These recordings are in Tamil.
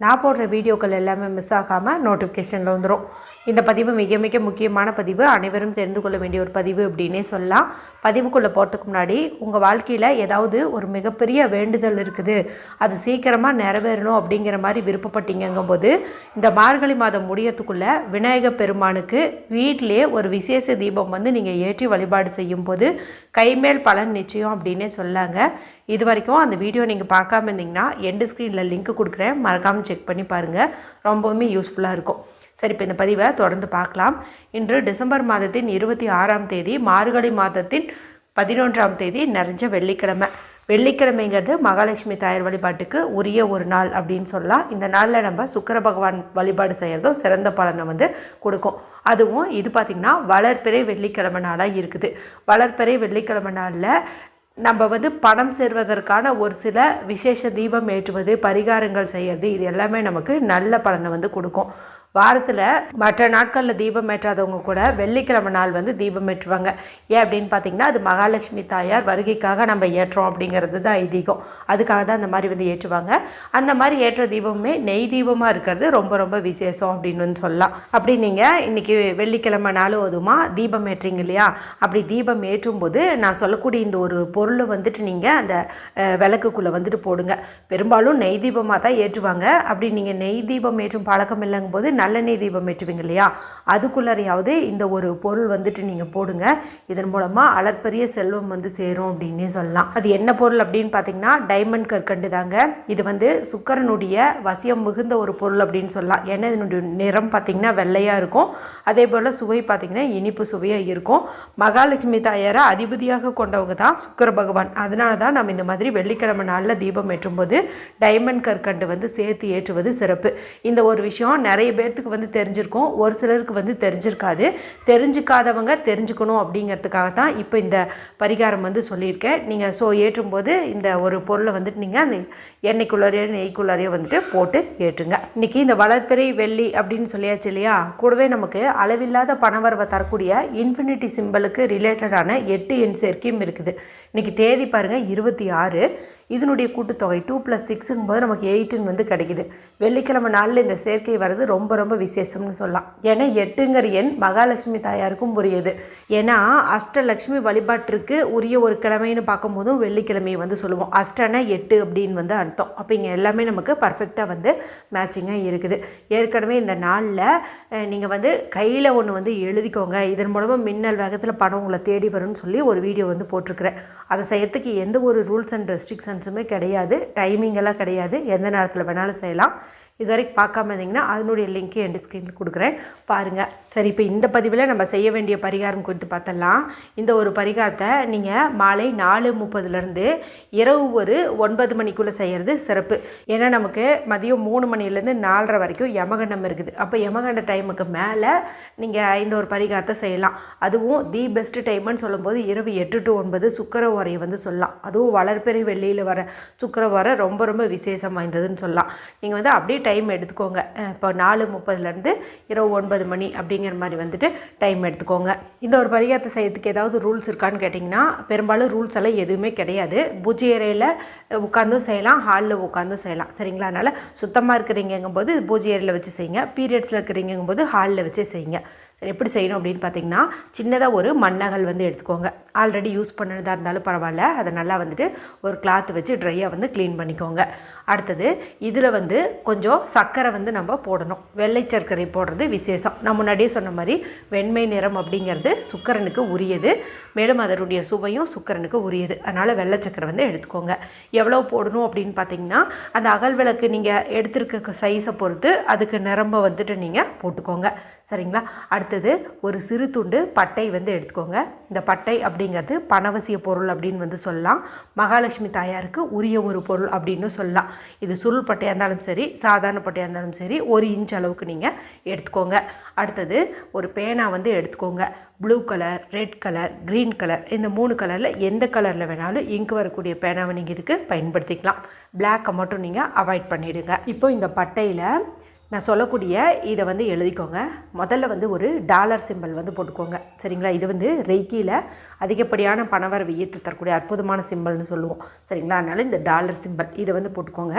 நான் போடுற வீடியோக்கள் எல்லாமே மிஸ் ஆகாமல் நோட்டிஃபிகேஷனில் வந்துடும் இந்த பதிவு மிக மிக முக்கியமான பதிவு. அனைவரும் தெரிந்து கொள்ள வேண்டிய ஒரு பதிவு அப்படின்னே சொல்லலாம். பதிவுக்குள்ளே போகிறதுக்கு முன்னாடி உங்கள் வாழ்க்கையில் ஏதாவது ஒரு மிகப்பெரிய வேண்டுதல் இருக்குது. அது சீக்கிரமாக நிறைவேறணும் அப்படிங்கிற மாதிரி விருப்பப்பட்டீங்கும்போது இந்த மார்கழி மாதம் முடியறதுக்குள்ளே விநாயகர் பெருமானுக்கு வீட்டிலே ஒரு விசேஷ தீபம் வந்து நீங்கள் ஏற்றி வழிபாடு செய்யும்போது கைமேல் பலன் நிச்சயம் அப்படின்னே சொல்லாங்க. இது வரைக்கும் அந்த வீடியோ நீங்கள் பார்க்காம இருந்தீங்கன்னா எண்டு ஸ்க்ரீனில் லிங்க் கொடுக்குறேன். மறக்காமல் செக் பண்ணி பாருங்கள் ரொம்பவுமே யூஸ்ஃபுல்லாக இருக்கும். சரி இப்போ இந்த பதிவை தொடர்ந்து பார்க்கலாம். இன்று டிசம்பர் மாதத்தின் இருபத்தி ஆறாம் தேதி மார்கழி மாதத்தின் பதினொன்றாம் தேதி நிறைஞ்ச வெள்ளிக்கிழமை. வெள்ளிக்கிழமைங்கிறது மகாலட்சுமி தாயார் வழிபாட்டுக்கு உரிய ஒரு நாள் அப்படின்னு சொல்லலாம். இந்த நாளில் நம்ம சுக்கர பகவான் வழிபாடு செய்கிறதும் சிறந்த பலனை வந்து கொடுக்கும். அதுவும் இது பார்த்திங்கன்னா வளர்ப்பிறை வெள்ளிக்கிழமை நாளாக இருக்குது. வளர்ப்பிறை வெள்ளிக்கிழமை நாளில் நம்ம வந்து பணம் சேர்வதற்கான ஒரு சில விசேஷ தீபம் ஏற்றுவது பரிகாரங்கள் செய்யறது இது எல்லாமே நமக்கு நல்ல பலனை வந்து கொடுக்கும். வாரத்தில் மற்ற நாட்களில் தீபம் ஏற்றாதவங்க கூட வெள்ளிக்கிழமை நாள் வந்து தீபம் ஏற்றுவாங்க. ஏன் அப்படின்னு பார்த்தீங்கன்னா அது மகாலட்சுமி தாயார் வருகைக்காக நம்ம ஏற்றோம் அப்படிங்கிறது தான் ஐதீகம். அதுக்காக தான் அந்த மாதிரி வந்து ஏற்றுவாங்க. அந்த மாதிரி ஏற்ற தீபமே நெய் தீபமாக இருக்கிறது ரொம்ப ரொம்ப விசேஷம் அப்படின்னு வந்து சொல்லலாம். அப்படி நீங்கள் இன்றைக்கி வெள்ளிக்கிழமை நாளும் அதுமா தீபம் ஏற்றுறீங்க இல்லையா? அப்படி தீபம் ஏற்றும் போது நான் சொல்லக்கூடிய இந்த ஒரு பொருளை வந்துட்டு நீங்கள் அந்த விளக்குக்குள்ளே வந்துட்டு போடுங்க. பெரும்பாலும் நெய் தீபமாக தான் ஏற்றுவாங்க. அப்படி நீங்கள் நெய் தீபம் ஏற்றும் பழக்கம் இல்லைங்கும் போது நல்லெண்ணெய் தீபம் ஏற்றுவீங்க இல்லையா? அதுக்குள்ளாரையாவது இந்த ஒரு பொருள் வந்துட்டு நீங்கள் போடுங்க. இதன் மூலமாக அளற்பரிய செல்வம் வந்து சேரும் அப்படின்னே சொல்லலாம். அது என்ன பொருள் அப்படின்னு பார்த்தீங்கன்னா டைமண்ட் கற்கண்டு தாங்க. இது வந்து சுக்கரனுடைய வசியம் மிகுந்த ஒரு பொருள் அப்படின்னு சொல்லலாம். ஏன்னா இதனுடைய நிறம் பார்த்தீங்கன்னா வெள்ளையாக இருக்கும். அதே போல் சுவை பார்த்தீங்கன்னா இனிப்பு சுவையாக இருக்கும். மகாலட்சுமி தாயாரை அதிபதியாக கொண்டவங்க தான் சுக்கர பகவான். அதனால தான் நம்ம இந்த மாதிரி வெள்ளிக்கிழமை நாளில் தீபம் ஏற்றும்போது டைமண்ட் கற்கண்டு வந்து சேர்த்து ஏற்றுவது சிறப்பு. இந்த ஒரு விஷயம் நிறைய பேர் பேர்த்துக்கு வந்து தெரிஞ்சிருக்கும். ஒரு சிலருக்கு வந்து தெரிஞ்சிருக்காது. தெரிஞ்சுக்காதவங்க தெரிஞ்சுக்கணும் அப்படிங்கிறதுக்காக தான் இப்போ இந்த பரிகாரம் வந்து சொல்லியிருக்கேன். நீங்கள் ஸோ ஏற்றும்போது இந்த ஒரு பொருளை வந்துட்டு நீங்கள் அந்த எண்ணெய்க்குள்ளாரையோ நெய்க்குள்ளாரையோ வந்துட்டு போட்டு ஏற்றுங்க. இன்றைக்கி இந்த வளர்ப்பிறை வெள்ளி அப்படின்னு சொல்லியாச்சு இல்லையா? கூடவே நமக்கு அளவில்லாத பணவரவை தரக்கூடிய இன்ஃபினிட்டி சிம்பிளுக்கு ரிலேட்டடான எட்டு எண் சேர்க்கையும் இருக்குது. இன்றைக்கி தேதி பாருங்கள் இருபத்தி ஆறு. இதனுடைய கூட்டுத்தொகை டூ ப்ளஸ் சிக்ஸுங்கும் போது நமக்கு எயிட்டுன்னு வந்து கிடைக்கிது. வெள்ளிக்கிழமை நாளில் இந்த சேர்க்கை வர்றது ரொம்ப ரொம்ப விசேஷம்னு சொல்லலாம். ஏன்னா எட்டுங்கிற எண் மகாலட்சுமி தாயாருக்கும் உரியது. ஏன்னா அஷ்டலக்ஷ்மி வழிபாட்டிற்கு உரிய ஒரு கிழமைன்னு பார்க்கும்போதும் வெள்ளிக்கிழமையை வந்து சொல்லுவோம். அஷ்டனா எட்டு அப்படின்னு வந்து அர்த்தம். அப்போ இங்கே எல்லாமே நமக்கு பர்ஃபெக்டாக வந்து மேட்சிங்காக இருக்குது. ஏற்கனவே இந்த நாளில் நீங்கள் வந்து கையில் ஒன்று வந்து எழுதிக்கோங்க. இதன் மூலமாக மின்னல் வேகத்தில் பணம் உங்களை தேடி வரும்னு சொல்லி ஒரு வீடியோ வந்து போட்டிருக்கிறேன். அதை செய்யறதுக்கு எந்த ஒரு ரூல்ஸ் அண்ட் ரெஸ்ட்ரிக்ஷன்ஸுமே கிடையாது. டைமிங் எல்லாம் கிடையாது. எந்த நேரத்தில் வேணாலும் செய்யலாம். இது வரைக்கும் பார்க்காம இருந்தீங்கன்னா அதனுடைய லிங்க்கு என் ஸ்க்ரீனில் கொடுக்குறேன். பாருங்கள் சரி இப்போ இந்த பதிவில் நம்ம செய்ய வேண்டிய பரிகாரம் குறித்து பார்த்தலாம் இந்த ஒரு பரிகாரத்தை நீங்கள் மாலை நாலு முப்பதுலேருந்து இரவு ஒரு ஒன்பது மணிக்குள்ளே செய்கிறது சிறப்பு. ஏன்னா நமக்கு மதியம் மூணு மணிலேருந்து நாலரை வரைக்கும் யமகண்டம் இருக்குது. அப்போ யமகண்ட டைமுக்கு மேலே நீங்கள் இந்த ஒரு பரிகாரத்தை செய்யலாம். அதுவும் தி பெஸ்ட் டைம்னு சொல்லும்போது இரவு எட்டு டு ஒன்பது சுக்கர உரையை வந்து சொல்லலாம். அதுவும் வளர்பிறை வெள்ளியில் வர சுக்கர உரை ரொம்ப ரொம்ப விசேஷம் வாய்ந்ததுன்னு சொல்லலாம். நீங்கள் வந்து அப்படியே டைம் எடுத்துக்கோங்க. இப்போ நாலு முப்பதுலேருந்து இரவு ஒன்பது மணி அப்படிங்கிற மாதிரி வந்துட்டு டைம் எடுத்துக்கோங்க. இந்த ஒரு பரிகாரத்தை செய்யறதுக்கு ஏதாவது ரூல்ஸ் இருக்கான்னு கேட்டிங்கன்னா பெரும்பாலும் ரூல்ஸ் எல்லாம் எதுவுமே கிடையாது. பூஜை அறையில் உட்காந்தும் செய்யலாம் ஹாலில் உட்காந்தும் செய்யலாம். சரிங்களா? அதனால் சுத்தமாக இருக்கிறீங்கங்கும்போது பூஜை அறையில் வச்சு செய்யுங்க. பீரியட்ஸில் இருக்கிறீங்கங்கும்போது ஹாலில் வச்சு செய்யுங்க. சரி எப்படி செய்யணும் அப்படின்னு பார்த்தீங்கன்னா சின்னதாக ஒரு மண்ணகல் வந்து எடுத்துக்கோங்க. ஆல்ரெடி யூஸ் பண்ணதாக இருந்தாலும் பரவாயில்ல. அதை நல்லா வந்துட்டு ஒரு கிளாத் வச்சு ட்ரையாக வந்து க்ளீன் பண்ணிக்கோங்க. அடுத்தது இதில் வந்து கொஞ்சம் சர்க்கரை வந்து நம்ம போடணும். வெள்ளை சர்க்கரை போடுறது விசேஷம். நான் முன்னாடியே சொன்ன மாதிரி வெண்மை நிறம் அப்படிங்கிறது சுக்கரனுக்கு உரியது. மேலும் அதனுடைய சுவையும் சுக்கரனுக்கு உரியது. அதனால் வெள்ளை சர்க்கரை வந்து எடுத்துக்கோங்க. எவ்வளோ போடணும் அப்படின்னு பார்த்தீங்கன்னா அந்த அகல் விளக்கு நீங்கள் எடுத்துருக்க சைஸை பொறுத்து அதுக்கு நிரம்ப வந்துட்டு நீங்கள் போட்டுக்கோங்க. சரிங்களா? அடுத்தது ஒரு சிறு துண்டு பட்டை வந்து எடுத்துக்கோங்க. இந்த பட்டை அப்படிங்கிறது பணவசிய பொருள் அப்படின்னு வந்து சொல்லலாம். மகாலட்சுமி தாயாருக்கு உரிய ஒரு பொருள் அப்படின்னு சொல்லலாம். இது சுருள் பட்டையாக இருந்தாலும் சரி சாதாரண பட்டையாக இருந்தாலும் சரி ஒரு இன்ச் அளவுக்கு நீங்கள் எடுத்துக்கோங்க. அடுத்தது ஒரு பேனா வந்து எடுத்துக்கோங்க. Blue colour red colour green colour இந்த மூணு கலரில் எந்த கலரில் வேணாலும் இங்கு வரக்கூடிய பேனாவை நீங்கள் இதுக்கு பயன்படுத்திக்கலாம். பிளாக்கை மட்டும் நீங்கள் அவாய்ட் பண்ணிவிடுங்க இப்போ இந்த பட்டையில் நான் சொல்லக்கூடிய இதை வந்து எழுதிக்கோங்க. முதல்ல வந்து ஒரு டாலர் சிம்பல் வந்து போட்டுக்கோங்க. சரிங்களா? இது வந்து ரெய்க்கியில் அதிகப்படியான பணவரவு ஈர்த்து தரக்கூடிய அற்புதமான சிம்பல்னு சொல்லுவோம். சரிங்களா? அதனால் இந்த டாலர் சிம்பல் இதை வந்து போட்டுக்கோங்க.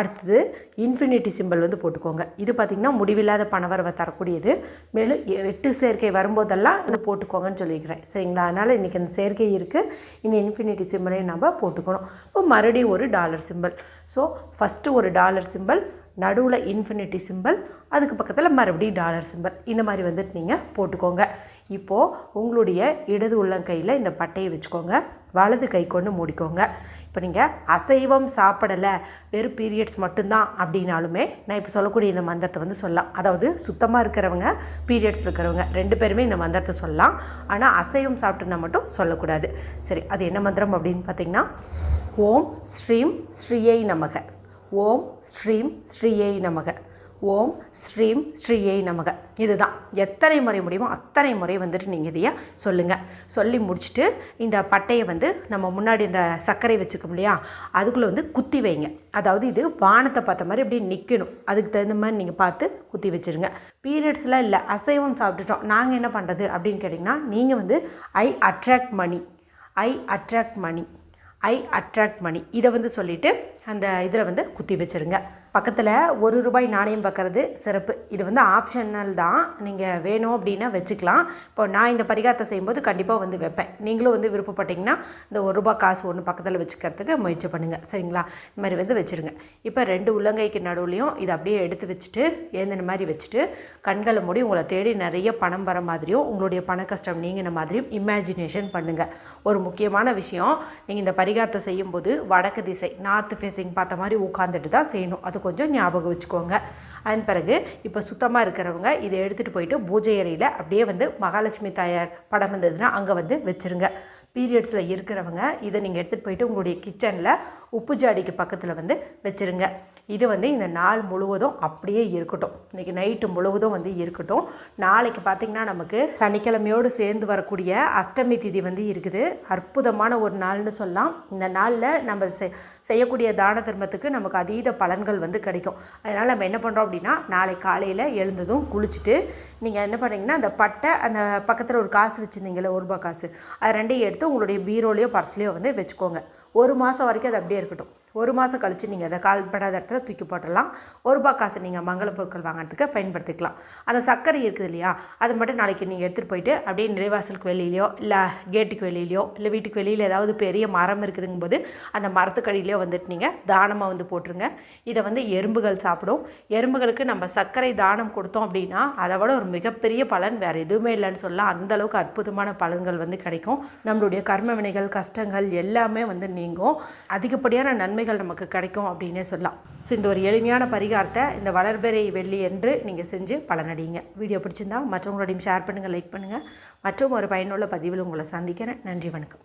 அடுத்தது இன்ஃபினிட்டி சிம்பல் வந்து போட்டுக்கோங்க. இது பார்த்திங்கன்னா முடிவில்லாத பணவரவை தரக்கூடியது. மேலும் எட்டு சேர்க்கை வரும்போதெல்லாம் இது போட்டுக்கோங்கன்னு சொல்லிக்கிறேன். சரிங்களா? அதனால் இன்றைக்கி அந்த சேர்க்கை இருக்குது இந்த இன்ஃபினிட்டி சிம்பலையும் நம்ம போட்டுக்கணும். இப்போ மறுபடியும் ஒரு டாலர் சிம்பல். ஸோ ஃபஸ்ட்டு ஒரு டாலர் சிம்பல். நடுவில் இன்ஃபினிட்டி சிம்பல் அதுக்கு பக்கத்தில் மறுபடியும் டாலர் சிம்பல் இந்த மாதிரி வந்துட்டு நீங்கள் போட்டுக்கோங்க. இப்போது உங்களுடைய இடது உள்ளங்கையில் இந்த பட்டையை வச்சுக்கோங்க. வலது கை கொண்டு மூடிக்கோங்க. இப்போ நீங்கள் அசைவம் சாப்பிடலை வெறும் பீரியட்ஸ் மட்டும்தான் அப்படின்னாலுமே நான் இப்போ சொல்லக்கூடிய இந்த மந்திரத்தை வந்து சொல்லலாம். அதாவது சுத்தமாக இருக்கிறவங்க பீரியட்ஸ் இருக்கிறவங்க ரெண்டு பேருமே இந்த மந்திரத்தை சொல்லலாம். ஆனால் அசைவம் சாப்பிட்டுருந்தா மட்டும் சொல்லக்கூடாது. சரி அது என்ன மந்திரம் அப்படின்னு பார்த்தீங்கன்னா ஓம் ஸ்ரீம் ஸ்ரீயை நமக. ஓம் ஸ்ரீம் ஸ்ரீயை நமக. ஓம் ஸ்ரீம் ஸ்ரீயை நமக. இதுதான். எத்தனை முறை முடியுமோ அத்தனை முறை வந்துட்டு நீங்கள் இதையே சொல்லுங்கள் சொல்லி முடிச்சுட்டு இந்த பட்டையை வந்து நம்ம முன்னாடி இந்த சர்க்கரை வச்சுக்கோம் இல்லையா? அதுக்குள்ளே வந்து குத்தி வைங்க. அதாவது இது வானத்தை பார்த்த மாதிரி அப்படியே நிற்கணும் அதுக்கு தகுந்த மாதிரி நீங்கள் பார்த்து குத்தி வச்சுருங்க. பீரியட்ஸ்லாம் இல்லை. அசைவம் சாப்பிட்டுட்டோம். நாங்கள் என்ன பண்ணுறது அப்படின்னு கேட்டிங்கன்னா நீங்கள் வந்து I attract money. I attract money. I attract money. இதை வந்து சொல்லிவிட்டு அந்த இதில் வந்து குத்தி வச்சுருங்க. பக்கத்தில் ஒரு ரூபாய் நாணயம் வைக்கிறது சிறப்பு. இது வந்து ஆப்ஷனல் தான். நீங்கள் வேணும் அப்படின்னா வச்சுக்கலாம். இப்போ நான் இந்த பரிகாரத்தை செய்யும்போது கண்டிப்பாக வந்து வைப்பேன். நீங்களும் வந்து விருப்பப்பட்டீங்கன்னா இந்த ஒரு ரூபாய் காசு ஒன்று பக்கத்தில் வச்சுக்கிறதுக்கு முயற்சி பண்ணுங்கள் சரிங்களா? இந்த மாதிரி வந்து வச்சுருங்க. இப்போ ரெண்டு உள்ளங்கைக்கு நடுவுலையும் இதை அப்படியே எடுத்து வச்சுட்டு ஏந்தின மாதிரி வச்சுட்டு கண்களை மூடி உங்களை தேடி நிறைய பணம் வர மாதிரியும் உங்களுடைய பண கஷ்டம் நீங்கின மாதிரியும் இமேஜினேஷன் பண்ணுங்கள் ஒரு முக்கியமான விஷயம் நீங்கள் இந்த பரிகாரத்தை செய்யும்போது வடக்கு திசை நார்த் ஃபேஸிங் பார்த்த மாதிரி உட்காந்துட்டு தான் செய்யணும். அது கொஞ்சம் ஞாபகம் வச்சுக்கோங்க. அதன் பிறகு இப்போ சுத்தமாக இருக்கிறவங்க இதை எடுத்துகிட்டு போயிட்டு பூஜை அறையில் அப்படியே வந்து மகாலட்சுமி தாயார் படம் வந்ததுன்னா அங்கே வந்து வச்சுருங்க. பீரியட்ஸில் இருக்கிறவங்க இதை நீங்கள் எடுத்துகிட்டு போயிட்டு உங்களுடைய கிச்சனில் உப்பு ஜாடிக்கு பக்கத்தில் வந்து வச்சுருங்க. இது வந்து இந்த நாள் முழுவதும் அப்படியே இருக்கட்டும். இன்றைக்கி நைட்டு முழுவதும் வந்து இருக்கட்டும். நாளைக்கு பார்த்திங்கன்னா நமக்கு சனிக்கிழமையோடு சேர்ந்து வரக்கூடிய அஷ்டமி திதி வந்து இருக்குது. அற்புதமான ஒரு நாள்னு சொல்லலாம். இந்த நாளில் நம்ம செ செய்யக்கூடிய தான தர்மத்துக்கு நமக்கு அதீத பலன்கள் வந்து கிடைக்கும். அதனால் நம்ம என்ன பண்ணுறோம் அப்படின்னா நாளை காலையில் எழுந்ததும் குளிச்சுட்டு நீங்கள் என்ன பண்ணுறீங்கன்னா அந்த பட்டை அந்த பக்கத்தில் ஒரு காசு வச்சுருந்தீங்களே ஒரு ரூபா காசு அது ரெண்டையும் எடுத்து உங்களுடைய பீரோலையோ பர்ஸ்லையோ வந்து வச்சுக்கோங்க. ஒரு மாதம் வரைக்கும் அது அப்படியே இருக்கட்டும். ஒரு மாதம் கழித்து நீங்கள் அதை கால்படாத இடத்துல தூக்கி போட்டுடலாம். ஒரு ரூபா காசு நீங்கள் மங்கள பொருட்கள் வாங்குறதுக்கு பயன்படுத்திக்கலாம். அந்த சர்க்கரை இருக்குது இல்லையா? அது மட்டும் நாளைக்கு நீங்கள் எடுத்துகிட்டு போயிட்டு அப்படியே நிறைவாசலுக்கு வெளியிலையோ இல்லை கேட்டுக்கு வெளியிலையோ இல்லை வீட்டுக்கு வெளியில் ஏதாவது பெரிய மரம் இருக்குதுங்கும் போது அந்த மரத்துக்கடியிலையோ வந்துட்டு நீங்கள் தானமாக வந்து போட்டுருங்க. இதை வந்து எறும்புகள் சாப்பிடும். எறும்புகளுக்கு நம்ம சர்க்கரை தானம் கொடுத்தோம் அப்படின்னா அதை விட ஒரு மிகப்பெரிய பலன் வேறு எதுவுமே இல்லைன்னு சொல்லலாம். அந்தளவுக்கு அற்புதமான பலன்கள் வந்து கிடைக்கும். நம்மளுடைய கர்ம வினைகள் கஷ்டங்கள் எல்லாமே வந்து நீங்கும். அதிகப்படியான நன்மை நன்மைகள் நமக்கு கிடைக்கும் அப்படின்னே சொல்லலாம். ஸோ இந்த ஒரு எளிமையான பரிகாரத்தை இந்த வளர்பெறை வெள்ளி என்று நீங்கள் செஞ்சு பலனடிங்க வீடியோ பிடிச்சிருந்தா மற்றவங்களோடையும் ஷேர் பண்ணுங்கள் லைக் பண்ணுங்கள் மற்றும் ஒரு பயனுள்ள பதிவில் உங்களை சந்திக்கிறேன். நன்றி வணக்கம்.